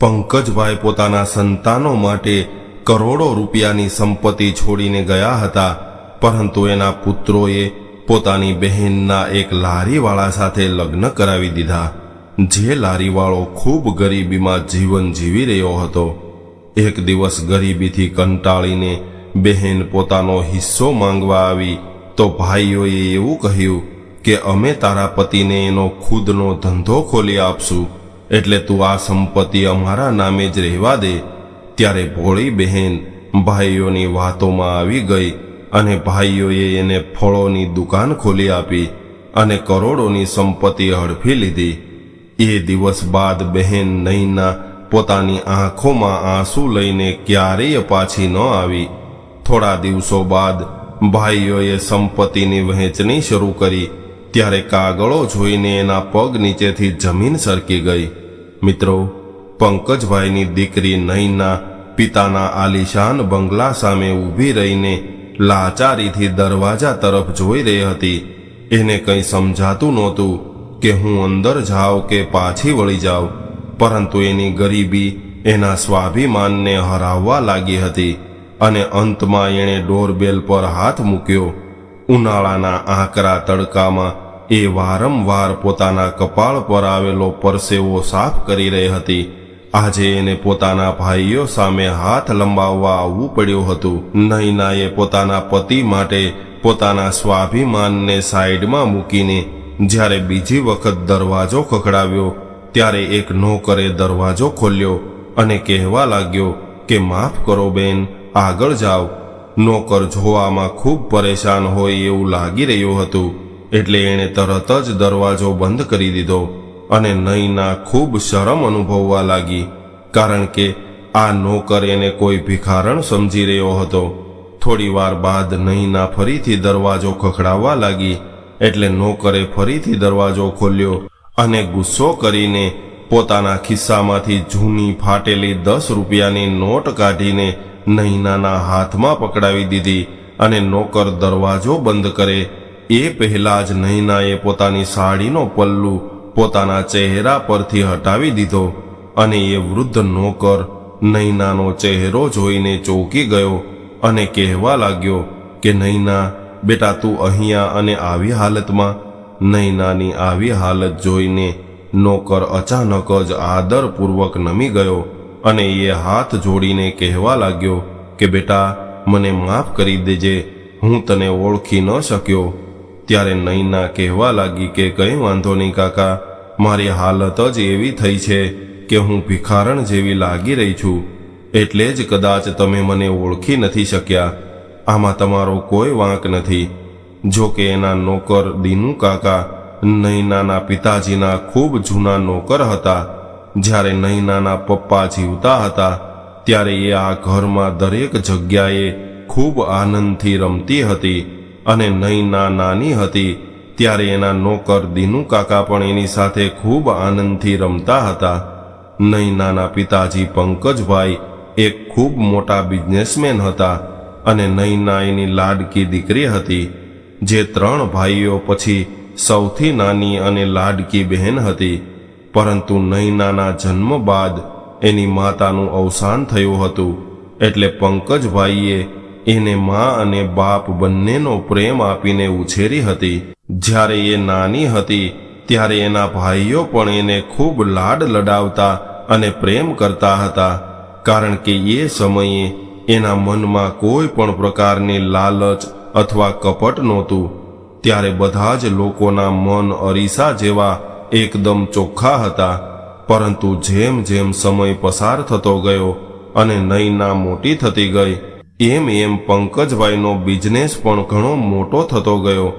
પંકજભાઈ પોતાના સંતાનો માટે કરોડો રૂપિયાની સંપત્તિ છોડીને ગયા હતા, પરંતુ એના પુત્રોએ પોતાની બહેનના એક લારીવાળા સાથે લગ્ન કરાવી દીધા. જે લારીવાળો ખૂબ ગરીબીમાં જીવન જીવી રહ્યો હતો. એક દિવસ ગરીબીથી કંટાળીને બહેન પોતાનો હિસ્સો માંગવા આવી તો ભાઈઓએ એવું કહ્યું કે અમે તારા પતિને એનો ખુદનો ધંધો ખોલી આપશું. એટલે તું આ સંપત્તિ અમારા નામે જ રહેવા દે. ત્યારે ભોળી બહેન ભાઈઓની વાતોમાં આવી ગઈ અને ભાઈઓએ એને ફળોની દુકાન ખોલી આપી અને કરોડોની સંપત્તિ હડફી લીધી. એ દિવસ બાદ બહેન નૈના પોતાની આંખોમાં આંસુ લઈને ક્યારેય પાછી ન આવી. થોડા દિવસો બાદ ભાઈઓએ સંપત્તિની વહેંચણી શરૂ કરી. ત્યારે કાગળો જોઈને એના પગ નીચેથી જમીન સરકી ગઈ. મિત્રો, પંકજભાઈની દીકરી નયના પિતાના આલિશાન બંગલા સામે ઊભી રહીને લાચારીથી દરવાજા તરફ જોઈ રહી હતી. એને કંઈ સમજાતું નહોતું કે હું અંદર જાઉં કે પાછી વળી જાઉં, પરંતુ એની ગરીબી એના સ્વાભિમાનને હરાવવા લાગી હતી અને અંતમાં એણે ડોરબેલ પર હાથ મૂક્યો. ઉનાળાના આકરા તડકામાં એ વારંવાર પોતાના કપાળ પર આવેલો પરસેવો સાફ કરી રહી હતી. આજે એને પોતાના ભાઈઓ સામે હાથ લંબાવવા આવવું પડ્યું હતું. નૈનાએ પોતાના પતિ માટે પોતાના સ્વાભિમાનને સાઈડમાં મૂકીને જ્યારે બીજી વખત દરવાજો ખખડાવ્યો, ત્યારે એક નોકરે દરવાજો ખોલ્યો અને કહેવા લાગ્યો કે, માફ કરો બેન, આગળ જાઓ. નોકર જોવામાં ખૂબ પરેશાન હોય એવું લાગી રહ્યું હતું. એટલે એણે તરત જ દરવાજો બંધ કરી દીધો અને નૈના ખૂબ શરમ અનુભવવા લાગી, કારણ કે આ નોકર એને કોઈ ભિખારણ સમજી રહ્યો હતો. થોડી વાર બાદ નૈના ફરીથી દરવાજો ખખડાવવા લાગી, એટલે નોકરે ફરીથી દરવાજો ખોલ્યો અને ગુસ્સો કરીને પોતાના ખિસ્સામાંથી જૂની ફાટેલી દસ રૂપિયાની નોટ કાઢીને નૈનાના હાથમાં પકડાવી દીધી અને નોકર દરવાજો બંધ કરે એ પહેલા જ નૈનાએ પોતાની સાડીનો પલ્લુ પોતાના ચહેરા પરથી હટાવી દીધો અને એ વૃદ્ધ નોકર નૈનાનો ચહેરો જોઈને ચોંકી ગયો અને કહેવા લાગ્યો કે, નૈના, બેટા તું અહીંયા અને આવી હાલતમાં. નૈનાની આવી હાલત જોઈને નોકર અચાનક જ આદરપૂર્વક નમી ગયો અને એ હાથ જોડીને કહેવા લાગ્યો કે, બેટા, મને માફ કરી દેજે, હું તને ઓળખી ન શક્યો. ત્યારે નૈના કહેવા લાગી કે કંઈ વાંધો નહીં કાકા, મારી હાલત જ એવી થઈ છે કે હું ભિખારણ જેવી લાગી રહી છું. એટલે જ કદાચ તમે મને ઓળખી નથી શક્યા. આમાં તમારો કોઈ વાંક નથી. જો કે એના નોકર દીનુ કાકા નૈનાના પિતાજીના ખૂબ જૂના નોકર હતા. જ્યારે નૈનાના પપ્પા જીવતા હતા, ત્યારે એ આ ઘરમાં દરેક જગ્યાએ ખૂબ આનંદથી રમતી હતી. અને નૈના નાની હતી. ત્યારે એના નોકર દીનુ કાકા પણ એની સાથે ખૂબ આનંદથી રમતા હતા. નૈનાના પિતાજી પંકજભાઈ એક ખૂબ મોટા બિઝનેસમેન હતા અને નૈના એની લાડકી દીકરી હતી, જે ત્રણ ભાઈઓ પછી સૌથી નાની અને લાડકી બહેન હતી. પરંતુ નૈનાના જન્મ બાદ એની માતાનું અવસાન થયું હતું, એટલે પંકજભાઈએ એને મા અને બાપ બંનેનો પ્રેમ આપીને ઉછેરી હતી. જ્યારે એ નાની હતી, ત્યારે એના ભાઈઓ પણ એને ખૂબ લાડ લડાવતા અને પ્રેમ કરતા હતા. કારણ કે એ સમયે એના મનમાં કોઈ પણ પ્રકારની લાલચ અથવા કપટ નહોતું. ત્યારે બધા જ લોકોના મન અરીસા જેવા એકદમ ચોખ્ખા હતા. પરંતુ જેમ જેમ સમય પસાર થતો ગયો અને નૈના મોટી થતી ગઈ એમ એમ પંકજભાઈનો બિઝનેસ પણ ઘણો મોટો થતો ગયો.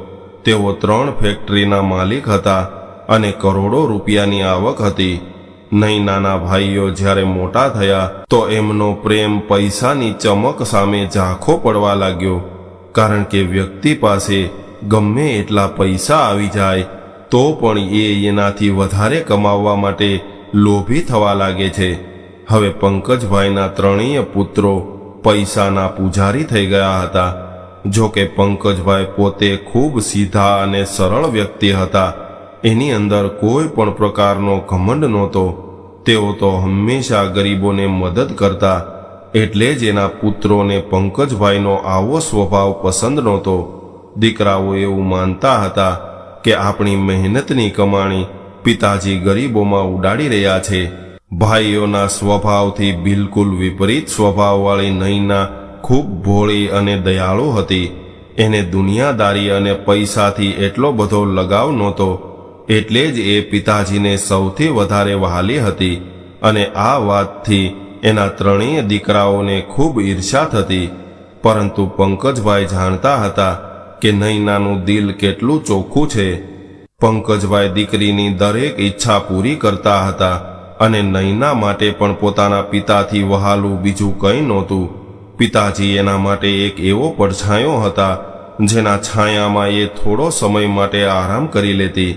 તેઓ ત્રણ ફેક્ટરીના માલિક હતા અને કરોડો રૂપિયાની આવક હતી. નહીં નાના ભાઈઓ જ્યારે મોટા થયા, તો એમનો પ્રેમ પૈસાની ચમક સામે ઝાંખો પડવા લાગ્યો. કારણ કે વ્યક્તિ પાસે ગમે એટલા પૈસા આવી જાય, તો પણ એ એનાથી વધારે કમાવવા માટે લોભી થવા લાગે છે. હવે પંકજભાઈના ત્રણેય પુત્રો પૈસાના પૂજારી થઈ ગયા હતા. જો કે પંકજભાઈ પોતે ખૂબ સીધા અને સરળ વ્યક્તિ હતા. એની અંદર કોઈ પણ પ્રકારનો ઘમંડ નહોતો. તેઓ તો હંમેશા ગરીબોને મદદ કરતા, એટલે જ એના પુત્રોને પંકજભાઈનો આવો સ્વભાવ પસંદ નહોતો. દીકરાઓ એવું માનતા હતા કે આપણી મહેનતની કમાણી પિતાજી ગરીબોમાં ઉડાડી રહ્યા છે. ભાઈઓના સ્વભાવથી બિલકુલ વિપરીત સ્વભાવવાળી નૈના ખૂબ ભોળી અને દયાળુ હતી. એને દુનિયાદારી અને પૈસાથી એટલો બધો લગાવ નહોતો, એટલે જ એ પિતાજીને સૌથી વધારે વહાલી હતી અને આ વાતથી એના ત્રણેય દીકરાઓને ખૂબ ઈર્ષા થતી. પરંતુ પંકજભાઈ જાણતા હતા કે નૈનાનું દિલ કેટલું ચોખ્ખું છે. પંકજભાઈ દીકરીની દરેક ઈચ્છા પૂરી કરતા હતા. અને નૈના માટે પણ પોતાના પિતાથી વહાલું બીજું કંઈ નહોતું. પિતાજી એના માટે એક એવો પડછાયો હતા, જેના છાયામાં એ થોડો સમય માટે આરામ કરી લેતી.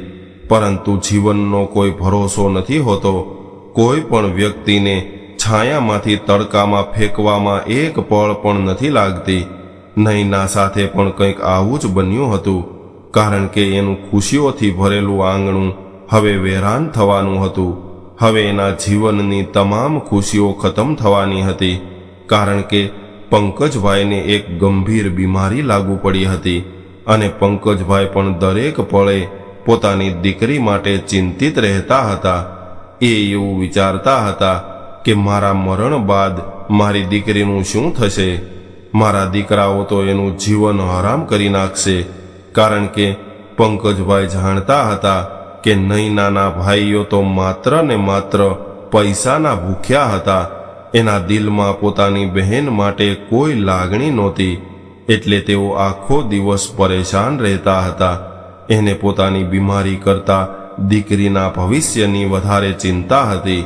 પરંતુ જીવનનો કોઈ ભરોસો નથી હોતો. કોઈ પણ વ્યક્તિને છાયામાંથી તડકામાં ફેંકવામાં એક પળ પણ નથી લાગતી. નૈના સાથે પણ કંઈક આવું જ બન્યું હતું, કારણ કે એનું ખુશીઓથી ભરેલું આંગણું હવે વેરાન થવાનું હતું. હવે એના જીવનની તમામ ખુશીઓ ખતમ થવાની હતી, કારણ કે પંકજભાઈને એક ગંભીર બીમારી લાગુ પડી હતી અને પંકજભાઈ પણ દરેક પળે પોતાની દીકરી માટે ચિંતિત રહેતા હતા. એ એવું વિચારતા હતા કે મારા મરણ બાદ મારી દીકરીનું શું થશે? મારા દીકરાઓ તો એનું જીવન હરામ કરી નાખશે, કારણ કે પંકજભાઈ જાણતા હતા કે નૈનાના ભાઈઓ તો માત્ર ને માત્ર પૈસાના ભૂખ્યા હતા. એના દિલમાં પોતાની બહેન માટે કોઈ લાગણી નહોતી. એટલે તેઓ આખો દિવસ પરેશાન રહેતા હતા. એને પોતાની બીમારી કરતા દીકરીના ભવિષ્યની વધારે ચિંતા હતી.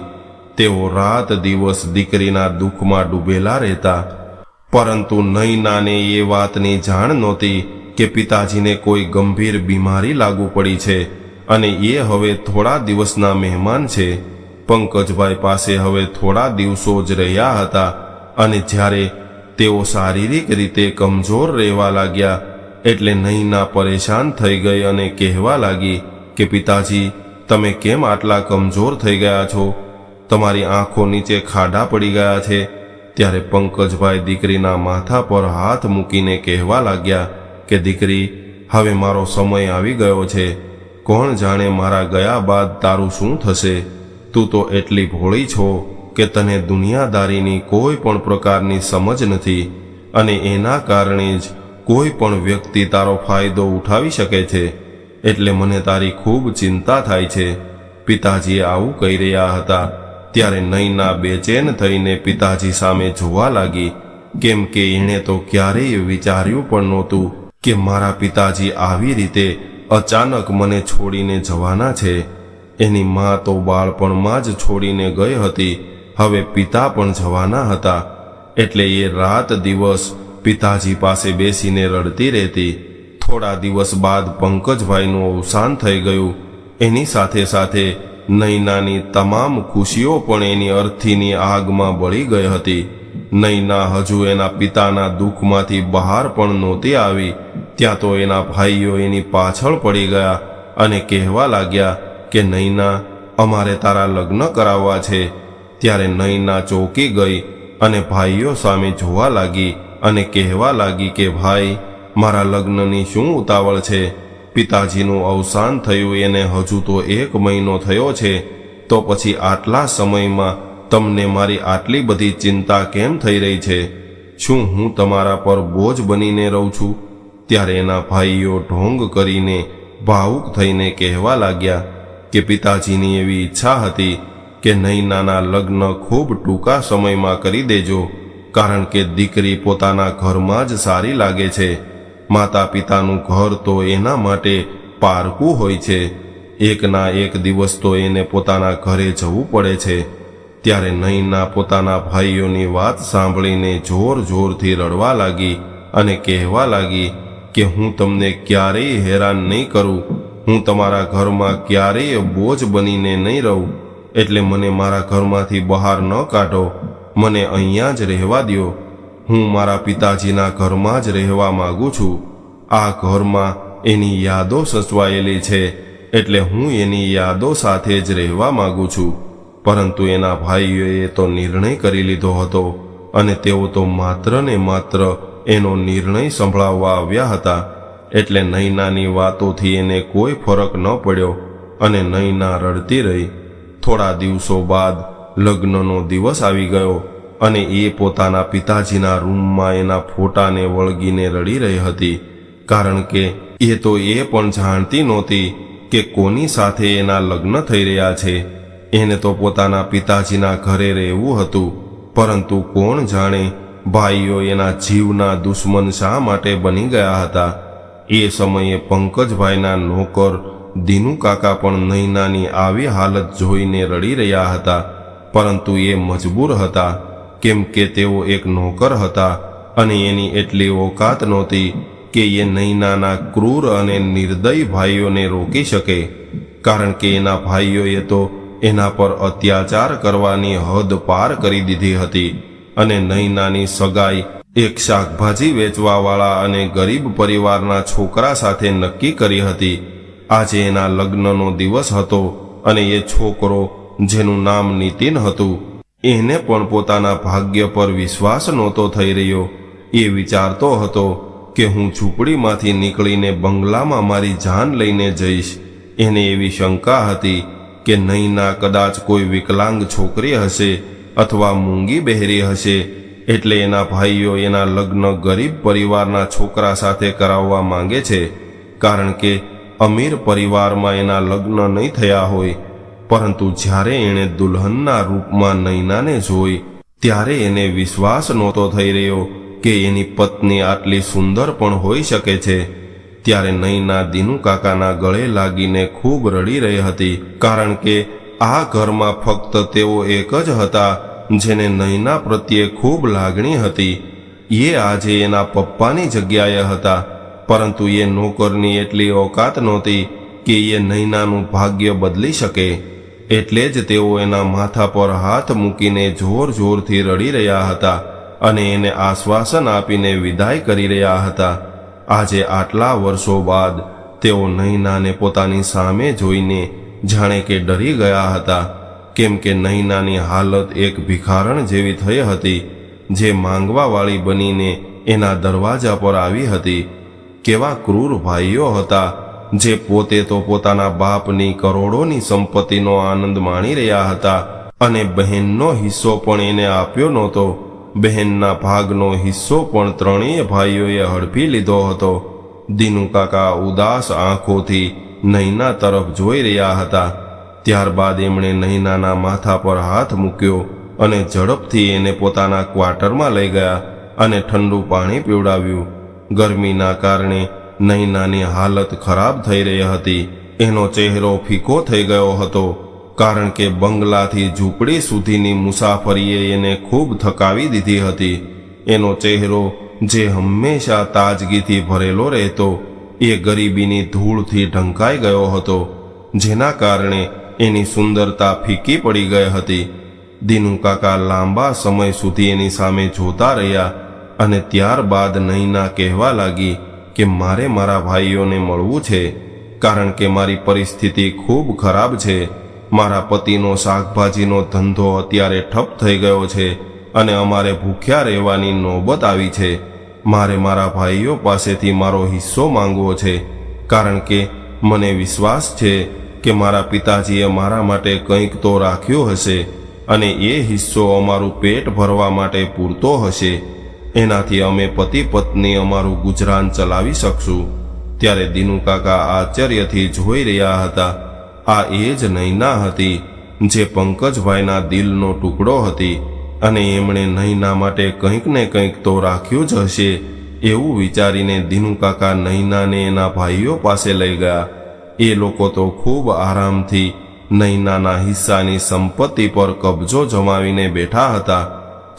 તેઓ રાત દિવસ દીકરીના દુઃખમાં ડૂબેલા રહેતા. પરંતુ નૈનાને એ વાતની જાણ નહોતી કે પિતાજીને કોઈ ગંભીર બીમારી લાગુ પડી છે. અને એ હવે થોડા દિવસના મહેમાન છે. પંકજભાઈ પાસે હવે થોડા દિવસો જ રહ્યા હતા અને જ્યારે તેઓ શારીરિક રીતે કમજોર રહેવા લાગ્યા એટલે નહીંના પરેશાન થઈ ગઈ અને કહેવા લાગી કે, પિતાજી, તમે કેમ આટલા કમજોર થઈ ગયા છો? તમારી આંખો નીચે ખાડા પડી ગયા છે. ત્યારે પંકજભાઈ દીકરીના માથા પર હાથ મૂકીને કહેવા લાગ્યા કે, દીકરી, હવે મારો સમય આવી ગયો છે. કોણ જાણે મારા ગયા બાદ તારું શું થશે? તું તો એટલી ભોળી છો કે તને દુનિયાદારીની કોઈ પણ પ્રકારની સમજ નથી અને એના કારણે જ કોઈ પણ વ્યક્તિ તારો ફાયદો ઉઠાવી શકે છે. એટલે મને તારી ખૂબ ચિંતા થાય છે. પિતાજીએ આવું કહી રહ્યા હતા ત્યારે નૈના બેચેન થઈને પિતાજી સામે જોવા લાગી કેમ કે એણે તો ક્યારેય વિચાર્યું પણ નહોતું કે મારા પિતાજી આવી રીતે અચાનક મને છોડીને જવાના છે. એની મા તો બાળપણમાં જ છોડીને ગઈ હતી. હવે પિતા પણ જવાના હતા. એટલે એ રાત દિવસ પિતાજી પાસે બેસીને રડતી રહેતી. થોડા દિવસ બાદ પંકજભાઈનું અવસાન થઈ ગયું. એની સાથે સાથે નૈનાની તમામ ખુશીઓ પણ એની અર્થીની આગમાં બળી ગઈ હતી. નૈના હજુ એના પિતાના દુઃખમાંથી બહાર પણ નહોતી આવી. ત્યાં તો એના ભાઈઓ એની પાછળ પડી ગયા અને કહેવા લાગ્યા કે, નૈના, અમારે તારા લગ્ન કરાવવા છે. ત્યારે નૈના ચોકી ગઈ અને ભાઈઓ સામે જોવા લાગી અને કહેવા લાગી કે, ભાઈ, મારા લગ્નની શું ઉતાવળ છે? પિતાજીનું અવસાન થયું એને હજુ તો એક મહિનો થયો છે, તો પછી આટલા સમયમાં તમને મારી આટલી બધી ચિંતા કેમ થઈ રહી છે? શું હું તમારા પર બોજ બનીને રહું છું? ત્યારે એના ભાઈઓ ઢોંગ કરીને ભાવુક થઈને કહેવા લાગ્યા કે પિતાજીની એવી ઈચ્છા હતી કે નૈનાના લગ્ન ખૂબ ટૂંકા સમયમાં કરી દેજો, કારણ કે દીકરી પોતાના ઘરમાં જ સારી લાગે છે. માતા પિતાનું ઘર તો એના માટે પારકું હોય છે. એકના એક દિવસ તો એને પોતાના ઘરે જવું પડે છે. ત્યારે નૈના પોતાના ભાઈઓની વાત સાંભળીને જોર જોરથી રડવા લાગી અને કહેવા લાગી કે હું તમને ક્યારેય હેરાન નહીં કરું. હું તમારા ઘરમાં ક્યારેય બોજ બનીને નહીં રહું. એટલે મને મારા ઘરમાંથી બહાર ન કાઢો. મને અહીંયા જ રહેવા દ્યો. હું મારા પિતાજીના ઘરમાં જ રહેવા માગું છું. આ ઘરમાં એની યાદો સચવાયેલી છે. એટલે હું એની યાદો સાથે જ રહેવા માગું છું. પરંતુ એના ભાઈઓએ તો નિર્ણય કરી લીધો હતો અને તેઓ તો માત્ર ને માત્ર એનો નિર્ણય સંભળાવવા આવ્યા હતા. એટલે નૈનાની વાતોથી એને કોઈ ફરક ન પડ્યો અને નૈના રડતી રહી. થોડા દિવસો બાદ લગ્નનો દિવસ આવી ગયો અને એ પોતાના પિતાજીના રૂમમાં એના ફોટાને વળગીને રડી રહી હતી. કારણ કે એ તો એ પણ જાણતી નહોતી કે કોની સાથે એના લગ્ન થઈ રહ્યા છે. એને તો પોતાના પિતાજીના ઘરે રહેવું હતું. પરંતુ કોણ જાણે ભાઈઓ એના જીવના દુશ્મન શા માટે બની ગયા હતા? એ સમયે પંકજભાઈના નોકર દીનુ કાકા પણ નૈનાની આવી હાલત જોઈને રડી રહ્યા હતા. પરંતુ એ મજબૂર હતા, કેમ કે તેઓ એક નોકર હતા અને એની એટલી ઓકાત નહોતી કે એ નૈનાના ક્રૂર અને નિર્દય ભાઈઓને રોકી શકે. કારણ કે એના ભાઈઓએ તો એના પર અત્યાચાર કરવાની હદ પાર કરી દીધી હતી. અને નૈનાની સગાઈ, એક શાકભાજી વેચવાવાળા અને ગરીબ પરિવારના છોકરા સાથે નક્કી કરી હતી. આજે એના લગ્નનો દિવસ હતો અને એ છોકરો, જેનું નામ નીતિન હતું, એને પણ પોતાના ભાગ્ય પર વિશ્વાસ નહોતો થઈ રહ્યો. એ વિચારતો હતો કે હું ઝૂંપડીમાંથી નીકળીને બંગલામાં મારી જાન લઈને જઈશ. એને એવી શંકા હતી કે નહીંના કદાચ કોઈ વિકલાંગ છોકરી હશે. અથવા મૂંગી બહેરી હશે એટલે એના ભાઈઓ એના લગ્ન ગરીબ પરિવારના છોકરા સાથે કરાવવા માંગે છે. કારણ કે અમીર પરિવારમાં એના લગ્ન નહીં થયા હોય, પરંતુ જ્યારે એણે દુલ્હનના રૂપમાં નૈનાને જોઈ, ત્યારે એને વિશ્વાસ નહોતો થઈ રહ્યો કે એની પત્ની આટલી સુંદર પણ હોઈ શકે છે. ત્યારે નૈના દીનુ કાકાના ગળે લાગીને ખૂબ રડી રહી હતી, કારણ કે આ ઘરમાં ફક્ત તેઓ એક જ હતા, જેને નૈના પ્રત્યે ખૂબ લાગણી હતી. એ આજે એના પપ્પાની જગ્યાએ હતા, પરંતુ એ નોકરની એટલી ઓકાત નહોતી કે એ નૈનાનું ભાગ્ય બદલી શકે. એટલે જ તેઓ એના માથા પર હાથ મૂકીને જોર જોરથી રડી રહ્યા હતા અને એને આશ્વાસન આપીને વિદાય કરી રહ્યા હતા. આજે આટલા વર્ષો બાદ તેઓ નૈનાને પોતાની સામે જોઈને જાણે કે ડરી ગયા હતા. કેમ કે નૈનાની હાલત એક ભિખારણ જેવી થઈ હતી, જે માંગવાવાળી બનીને એના દરવાજા પર આવી હતી. કેવા ક્રૂર ભાઈઓ હતા, જે પોતે તો પોતાના બાપની કરોડોની સંપત્તિનો આનંદ માણી રહ્યા હતા અને બહેનનો હિસ્સો પણ એને આપ્યો નહોતો. બહેનના ભાગનો હિસ્સો પણ ત્રણેય ભાઈઓએ હડપી લીધો હતો. દીનુ કાકા ઉદાસ આંખોથી નૈના તરફ જોઈ રહ્યા હતા. ત્યારબાદ એમણે નૈનાના માથા પર હાથ મૂક્યો અને ઝડપથી એને પોતાના ક્વાર્ટરમાં લઈ ગયા અને ઠંડુ પાણી પીવડાવ્યું. ગરમીના કારણે નૈનાની હાલત ખરાબ થઈ રહી હતી. એનો ચહેરો ફીકો થઈ ગયો હતો, કારણ કે બંગલાથી ઝૂંપડી સુધીની મુસાફરીએ એને ખૂબ થકાવી દીધી હતી. એનો ચહેરો જે હંમેશા તાજગીથી ભરેલો રહેતો એ ગરીબીની ધૂળથી ઢંકાઈ ગયો હતો, જેના કારણે એની સુંદરતા ફીકી પડી ગઈ હતી. દીનુ કાકા લાંબા સમય સુધી એની સામે જોતા રહ્યા અને ત્યારબાદ નૈના કહેવા લાગી કે મારે મારા ભાઈઓને મળવું છે, કારણ કે મારી પરિસ્થિતિ ખૂબ ખરાબ છે. મારા પતિનો શાકભાજીનો ધંધો અત્યારે ઠપ થઈ ગયો છે અને અમારે ભૂખ્યા રહેવાની નોબત આવી છે. મારે મારા ભાઈઓ પાસેથી મારો હિસ્સો માંગવો છે, કારણ કે મને વિશ્વાસ છે કે મારા પિતાજીએ મારા માટે કંઈક તો રાખ્યો હશે અને એ હિસ્સો અમારું પેટ ભરવા માટે પૂરતો હશે. એનાથી અમે પતિ પત્ની અમારું ગુજરાન ચલાવી શકશું. ત્યારે દિનુ કાકા આશ્ચર્યથી જોઈ રહ્યા હતા. આ એ જ નૈના હતી, જે પંકજભાઈના દિલનો ટુકડો હતી. અને એમણે નહીના માટે કંઈક ને કંઈક તો રાખ્યું જ હશે એવું વિચારીને દીનુ કાકા નૈનાને એના ભાઈઓ પાસે લઈ ગયા. એ લોકો તો ખૂબ આરામથી નૈનાના હિસ્સાની સંપત્તિ પર કબજો જમાવીને બેઠા હતા.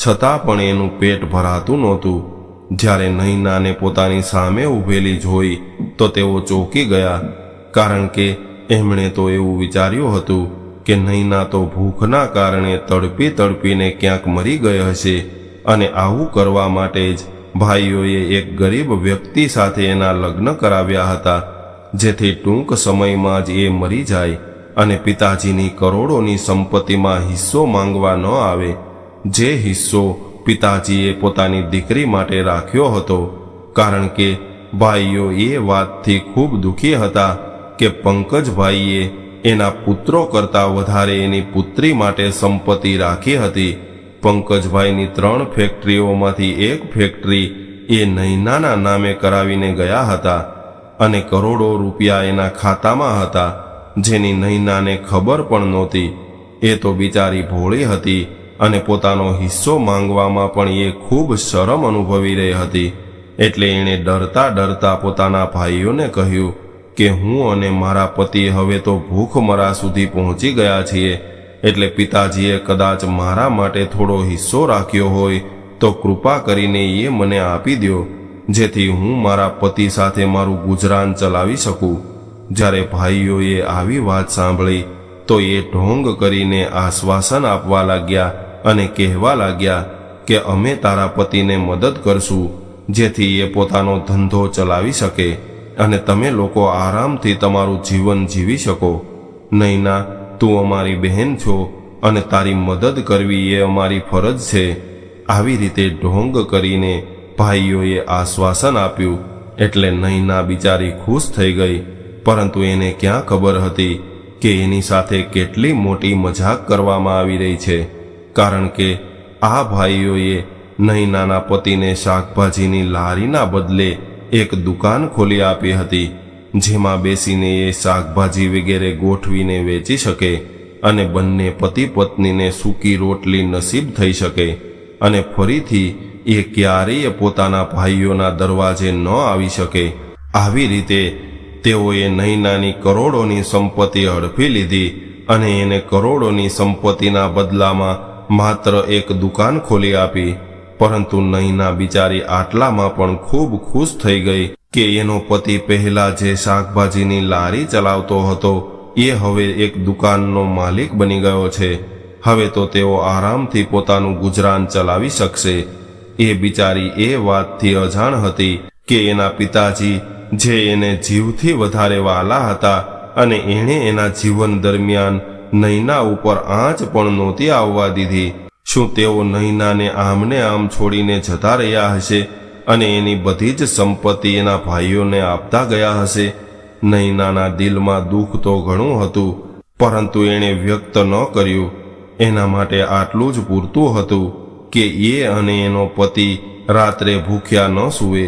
છતાં પણ એનું પેટ ભરાતું નહોતું. જ્યારે નૈનાને પોતાની સામે ઊભેલી જોઈ તો તેઓ ચોંકી ગયા. કારણ કે એમણે તો એવું વિચાર્યું હતું કે નૈના તો ભૂખના કારણે તડપી તડપીને ક્યાંક મરી ગઈ હશે અને આવું કરવા માટે જ ભાઈઓએ એક ગરીબ વ્યક્તિ સાથે એના લગ્ન કરાવ્યા હતા, જેથી ટૂંક સમયમાં જ એ મરી જાય અને પિતાજીની કરોડોની સંપત્તિમાં હિસ્સો માંગવા ન આવે. જે હિસ્સો પિતાજીએ પોતાની દીકરી માટે રાખ્યો હતો, કારણ કે ભાઈઓ એ વાતથી ખૂબ દુઃખી હતા કે પંકજભાઈએ એના પુત્રો કરતાં વધારે એની પુત્રી માટે સંપત્તિ રાખી હતી. પંકજભાઈની ત્રણ ફેક્ટરીઓમાંથી એક ફેક્ટરી એ નૈનાના નામે કરાવીને ગયા હતા અને કરોડો રૂપિયા એના ખાતામાં હતા, જેની નૈનાને ખબર પણ નહોતી. એ તો બિચારી ભોળી હતી અને પોતાનો હિસ્સો માંગવામાં પણ એ ખૂબ શરમ અનુભવી રહી હતી. એટલે એણે ડરતા ડરતા પોતાના ભાઈઓને કહ્યું કે હું અને મારા પતિ હવે તો ભૂખમરા સુધી પહોંચી ગયા છીએ. એટલે પિતાજીએ કદાચ મારા માટે થોડો હિસ્સો રાખ્યો હોય તો કૃપા કરીને એ મને આપી દો જેથી હું મારા પતિ સાથે મારું ગુજરાન ચલાવી શકું. જ્યારે ભાઈઓએ આવી વાત સાંભળી, તો એ ઢોંગ કરીને આશ્વાસન આપવા લાગ્યા અને કહેવા લાગ્યા કે અમે તારા પતિને મદદ કરશું, જેથી એ પોતાનો ધંધો ચલાવી શકે. અને તમે લોકો આરામથી તમારું જીવન જીવી શકો. નૈના, તું અમારી બહેન છો અને તારી મદદ કરવી એ અમારી ફરજ છે. આવી રીતે ઢોંગ કરીને ભાઈઓએ આશ્વાસન આપ્યું એટલે નૈના બિચારી ખુશ થઈ ગઈ. પરંતુ એને ક્યાં ખબર હતી કે એની સાથે કેટલી મોટી મજાક કરવામાં આવી રહી છે. કારણ કે આ ભાઈઓએ નૈનાના પતિને શાકભાજીની લારીના બદલે એક દુકાન ખોલી આપી હતી, જેમાં બેસીને એ શાકભાજી વગેરે ગોઠવીને વેચી શકે અને બંને પતિ પત્નીને સૂકી રોટલી નસીબ થઈ શકે અને ફરીથી એ ક્યારેય પોતાના ભાઈઓના દરવાજે ન આવી શકે. આવી રીતે તેઓએ નૈનાની કરોડોની સંપત્તિ હડપી લીધી અને એને કરોડોની સંપત્તિના બદલામાં માત્ર એક દુકાન ખોલી આપી પરંતુ નૈના બિચારી આટલામાં પણ ખૂબ ખુશ થઈ ગઈ કે એનો પતિ પહેલા જે શાકભાજીની લારી ચલાવતો હતો, એ હવે એક દુકાનનો માલિક બની ગયો છે. હવે તો તેઓ આરામથી પોતાનું ગુજરાન ચલાવી શકશે. એ બિચારી એ વાતથી અજાણ હતી કે એના પિતાજી, જે એને જીવથી વધારે વાલા હતા અને એણે એના જીવન દરમિયાન નૈના ઉપર આંચ પણ નહોતી આવવા દીધી શું તેઓ નહીનાને આમને આમ છોડીને જતા રહ્યા હશે અને એની બધી જ સંપત્તિ એના ભાઈઓને આપતા ગયા હશે? નહીનાના દિલમાં દુઃખ તો ઘણું હતું, પરંતુ એણે વ્યક્ત ન કર્યું. એના માટે આટલું જ પૂરતું હતું કે એ અને એનો પતિ રાત્રે ભૂખ્યા ન સૂવે.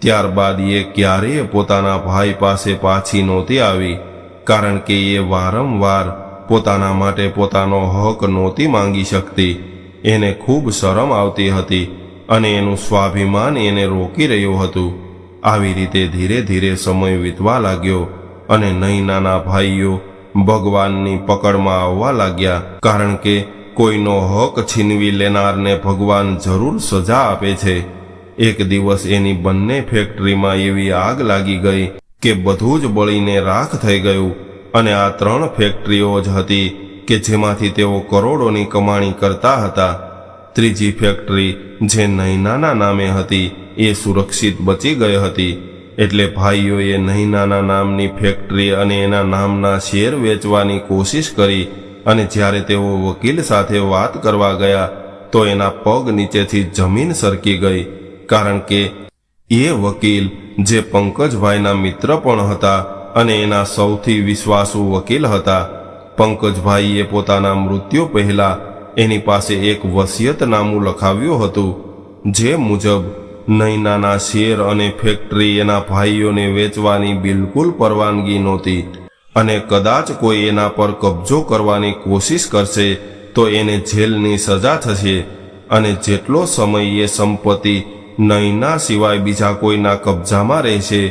ત્યારબાદ એ ક્યારેય પોતાના ભાઈ પાસે પાછી નહોતી આવી, કારણ કે એ વારંવાર પોતાના માટે પોતાનો હક નહોતી માંગી શકતી. એને ખૂબ શરમ આવતી હતી અને એનું સ્વાભિમાન એને રોકી રહ્યું હતું. આવી રીતે ધીરે ધીરે સમય વીતવા લાગ્યો અને નૈનાના ભાઈઓ ભગવાનની પકડમાં આવવા લાગ્યા, કારણ કે કોઈનો હક છીનવી લેનારને ભગવાન જરૂર સજા આપે છે. એક દિવસ એની બંને ફેક્ટરીમાં એવી આગ લાગી ગઈ કે બધું જ બળીને રાખ થઈ ગયું અને આ ત્રણ ફેક્ટરીઓ જ હતી કે જેમાંથી તેઓ કરોડોની કમાણી કરતા હતા. ત્રીજી ફેક્ટરી, જે નૈનાના નામે હતી, એ સુરક્ષિત બચી ગઈ હતી. એટલે ભાઈઓએ નૈનાના નામની ફેક્ટરી અને એના નામના શેર વેચવાની કોશિશ કરી અને જ્યારે તેઓ વકીલ સાથે વાત કરવા ગયા, તો એના પગ નીચેથી જમીન સરકી ગઈ. કારણ કે એ વકીલ, જે પંકજભાઈના મિત્ર પણ હતા અને એના સૌથી વિશ્વાસુ વકીલ હતા પંકજભાઈએ પોતાના મૃત્યુ પહેલા એની પાસે એક વસિયતનામું લખાવ્યું હતું, જે મુજબ, નૈનાના શેર અને ફેક્ટરી એના ભાઈઓને વેચવાની બિલકુલ પરવાનગી નહોતી અને કદાચ કોઈ એના પર કબજો કરવાની કોશિશ કરશે તો એને જેલની સજા થશે અને જેટલો સમય એ સંપત્તિ નૈના સિવાય બીજા કોઈના કબજામાં રહેશે,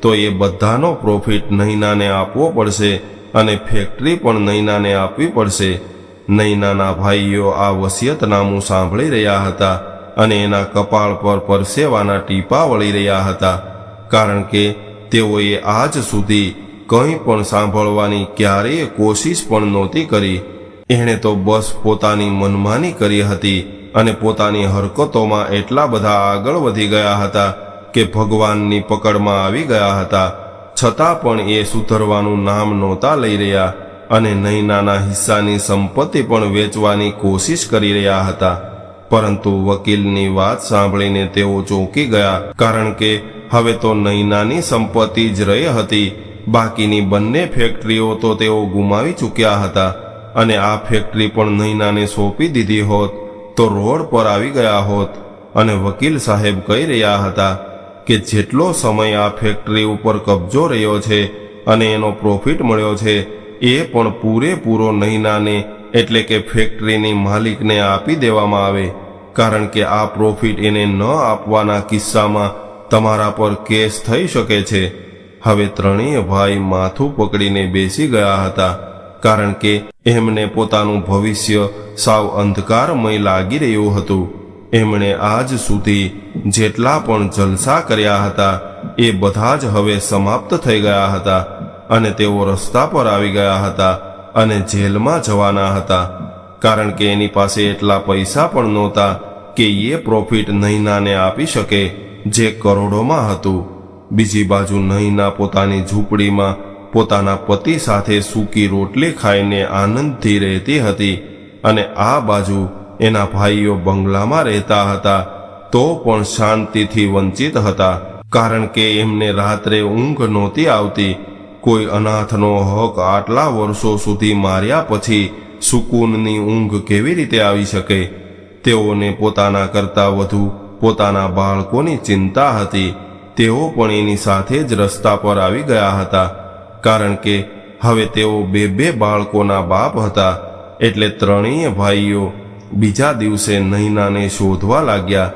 તો એ બધાનો પ્રોફિટ નૈનાને આપવો પડશે અને ફેક્ટરી પણ નૈનાને આપવી પડશે. નૈનાના ભાઈઓ આ વસિયતનામું સાંભળી રહ્યા હતા અને એના કપાળ પર પરસેવાના ટીપા વળી રહ્યા હતા. કારણ કે તેઓએ આજ સુધી કંઈ પણ સાંભળવાની ક્યારેય કોશિશ પણ નહોતી કરી. એણે તો બસ પોતાની મનમાની કરી હતી અને પોતાની હરકતોમાં એટલા બધા આગળ વધી ગયા હતા કે ભગવાનની પકડમાં આવી ગયા હતા. છતાં પણ એ સુધરવાનું નામ નહોતા લઈ રહ્યા અને નૈનાના હિસ્સાની સંપત્તિ પણ વેચવાની કોશિશ કરી રહ્યા હતા. પરંતુ વકીલની વાત સાંભળીને તેઓ ચોંકી ગયા, કારણ કે હવે તો નૈનાની સંપત્તિ જ રહી હતી. બાકીની બંને ફેક્ટરીઓ તો તેઓ ગુમાવી ચૂક્યા હતા અને આ ફેક્ટરી પણ નૈનાને સોંપી દીધી હોત તો રોડ પર આવી ગયા હોત અને વકીલ સાહેબ કહી રહ્યા હતા કે જેટલો સમય આ ફેક્ટરી ઉપર કબજો રહ્યો છે અને એનો પ્રોફિટ મળ્યો છે, એ પણ પૂરેપૂરો નહીંનાને એટલે કે ફેક્ટરીની માલિકને આપી દેવામાં આવે. કારણ કે આ પ્રોફિટ એને ન આપવાના કિસ્સામાં તમારા પર કેસ થઈ શકે છે. હવે ત્રણેય ભાઈ માથું પકડીને બેસી ગયા હતા, કારણ કે એમને પોતાનું ભવિષ્ય સાવ અંધકારમય લાગી રહ્યું હતું. એમણે આજ સુધી જેટલા પણ જલસા કર્યા હતા, એ બધા જ હવે સમાપ્ત થઈ ગયા હતા અને તેઓ રસ્તા પર આવી ગયા હતા અને જેલમાં જવાના હતા. કારણ કે એની પાસે એટલા પૈસા પણ નહોતા કે એ પ્રોફિટ નૈનાને આપી શકે, જે કરોડોમાં હતું. બીજી બાજુ નૈના પોતાની ઝૂંપડીમાં પોતાના પતિ સાથે સૂકી રોટલી ખાઈને આનંદથી રહેતી હતી અને આ બાજુ એના ભાઈઓ બંગલામાં રહેતા હતા, તો પણ શાંતિથી વંચિત હતા, કારણ કે એમને રાત્રે ઊંઘ નહોતી આવતી. કોઈ અનાથનો હક આટલા વર્ષો સુધી માર્યા પછી સુકૂનની ઊંઘ કેવી રીતે આવી શકે? તેઓને પોતાના કરતાં વધુ પોતાના બાળકોની ચિંતા હતી. તેઓ પણ એની સાથે જ રસ્તા પર આવી ગયા હતા, કારણ કે હવે તેઓ બે બે બાળકોના બાપ હતા. એટલે ત્રણેય ભાઈઓ બીજા દિવસે નૈનાને શોધવા લાગ્યા.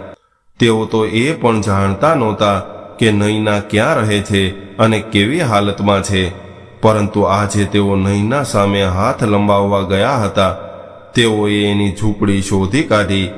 તેઓ તો એ પણ જાણતા નહોતા કે નૈના ક્યાં રહે છે અને કેવી હાલતમાં છે. પરંતુ આજે તેઓ નૈના સામે હાથ લંબાવવા ગયા હતા. તેઓએ એની ઝૂંપડી શોધી કાઢી.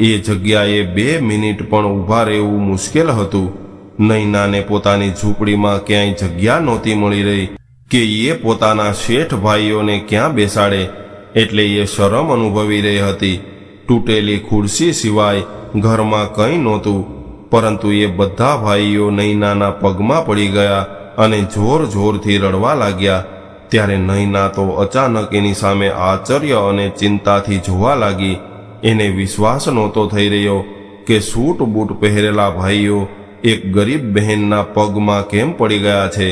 એ જગ્યાએ બે મિનિટ પણ ઊભા રહેવું મુશ્કેલ હતું. નૈનાને પોતાની ઝૂંપડીમાં ક્યાંય જગ્યા નહોતી મળી રહી કે એ પોતાના શેઠ ભાઈઓને ક્યાં બેસાડે. એટલે એ શરમ અનુભવી રહી હતી. તૂટેલી ખુરશી સિવાય ઘરમાં કંઈ નહોતું, પરંતુ એ બધા ભાઈઓ નૈનાના પગમાં પડી ગયા અને જોર જોરથી રડવા લાગ્યા. ત્યારે નૈના તો અચાનક એની સામે આશ્ચર્ય અને ચિંતાથી જોવા લાગી. એને વિશ્વાસ નહોતો થઈ રહ્યો કે સૂટ બૂટ પહેરેલા ભાઈઓ એક ગરીબ બહેનના પગમાં કેમ પડી ગયા છે.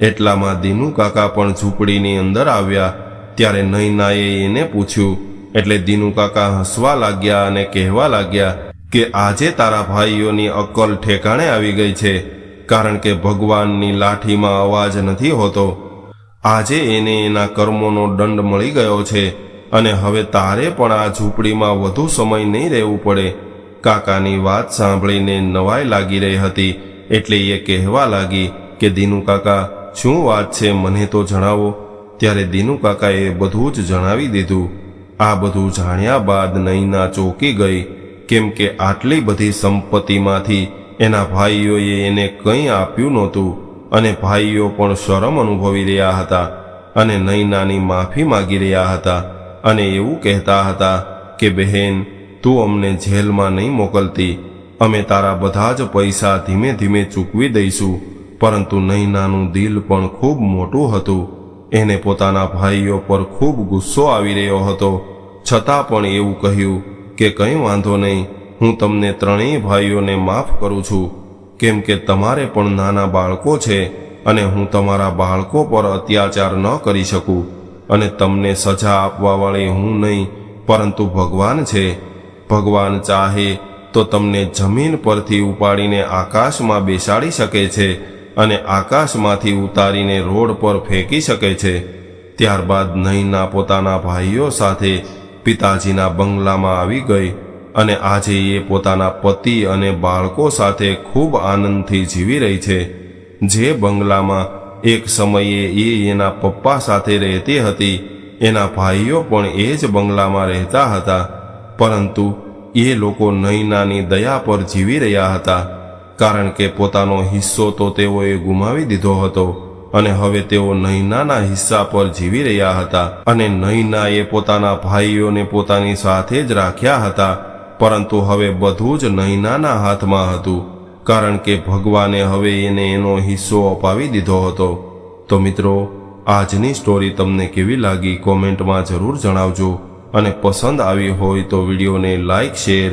એટલામાં દીનુ કાકા પણ ઝૂંપડીની અંદર આવ્યા. ત્યારે નૈનાએ એને પૂછ્યું, એટલે દીનુ કાકા હસવા લાગ્યા અને કહેવા લાગ્યા કે આજે તારા ભાઈઓની અક્કલ ઠેકાણે આવી ગઈ છે, કારણ કે ભગવાનની લાઠીમાં અવાજ નથી હોતો. આજે એને એના કર્મોનો દંડ મળી ગયો છે અને હવે તારે પણ આ ઝૂંપડીમાં વધુ સમય નહીં રહેવું પડે. કાકાની વાત સાંભળીને નવાઈ લાગી રહી હતી, એટલે એ કહેવા લાગી કે, દીનુ કાકા, શું વાત છે? મને તો જણાવો. ત્યારે દીનુ કાકાએ બધું જ જણાવી દીધું. આ બધું જાણ્યા બાદ નૈના ચોકી ગઈ, કેમ કે આટલી બધી સંપત્તિમાંથી એના ભાઈઓએ એને કંઈ આપ્યું નહોતું અને ભાઈઓ પણ શરમ અનુભવી રહ્યા હતા અને નૈનાની માફી માગી રહ્યા હતા અને એવું કહેતા હતા કે, બહેન, તું અમને જેલમાં નહીં મોકલતી. અમે તારા બધા જ પૈસા ધીમે ધીમે ચૂકવી દઈશું. પરંતુ નૈનાનું દિલ પણ ખૂબ મોટું હતું. એને પોતાના ભાઈઓ પર ખૂબ ગુસ્સો આવી રહ્યો હતો. છતાં પણ એવું કહ્યું કે કંઈ વાંધો નહીં, હું તમને ત્રણેય ભાઈઓને માફ કરું છું. કેમ કે તમારે પણ નાના બાળકો છે અને હું તમારા બાળકો પર અત્યાચાર ન કરી શકું અને તમને સજા આપવાવાળી હું નહીં, પરંતુ ભગવાન છે. ભગવાન ચાહે તો તમને જમીન પરથી ઉપાડીને આકાશમાં બેસાડી શકે છે. અને આકાશમાંથી ઉતારીને રોડ પર ફેંકી શકે છે. ત્યારબાદ નહીંના પોતાના ભાઈઓ સાથે પિતાજીના બંગલામાં આવી ગઈ અને આજે એ પોતાના પતિ અને બાળકો સાથે ખૂબ આનંદથી જીવી રહી છે. જે બંગલામાં એક સમયે એ એના પપ્પા સાથે રહેતી હતી, એના ભાઈઓ પણ એ જ બંગલામાં રહેતા હતા. પરંતુ એ લોકો નૈનાની દયા પર જીવી રહ્યા હતા. કારણ કે પોતાનો હિસ્સો તો તેઓએ ગુમાવી દીધો હતો અને હવે તેઓ નૈનાના હિસ્સા પર જીવી રહ્યા હતા અને નૈનાએ પોતાના ભાઈઓને પોતાની સાથે જ રાખ્યા હતા, પરંતુ હવે બધું જ નૈનાના હાથમાં હતું, કારણ કે ભગવાને હવે એને એનો હિસ્સો અપાવી દીધો હતો. તો મિત્રો, આજની સ્ટોરી તમને કેવી લાગી કોમેન્ટમાં જરૂર જણાવજો અને પસંદ આવી હોય તો વિડીયોને લાઈક શેર